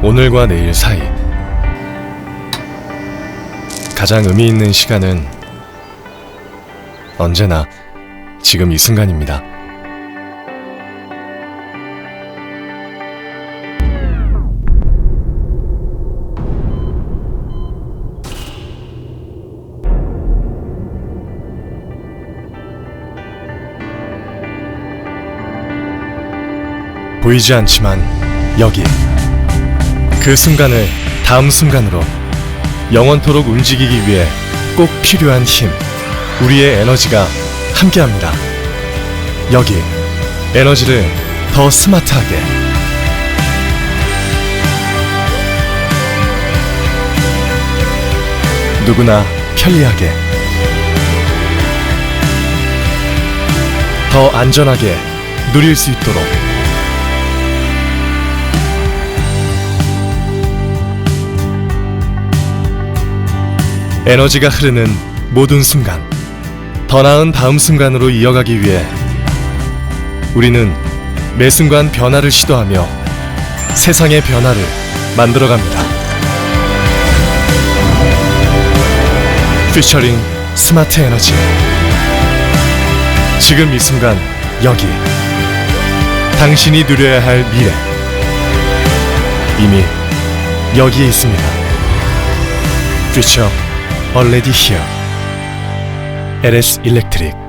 오늘과 내일 사이 가장 의미 있는 시간은 언제나 지금 이 순간입니다. 보이지 않지만 여기 그 순간을 다음 순간으로 영원토록 움직이기 위해 꼭 필요한 힘, 우리의 에너지가 함께합니다. 여기 에너지를 더 스마트하게. 누구나 편리하게. 더 안전하게 누릴 수 있도록 에너지가 흐르는 모든 순간, 더 나은 다음 순간으로 이어가기 위해 우리는 매 순간 변화를 시도하며 세상의 변화를 만들어갑니다. 피처링 스마트 에너지. 지금 이 순간 여기 당신이 누려야 할 미래 이미 여기에 있습니다. Already here. LS Electric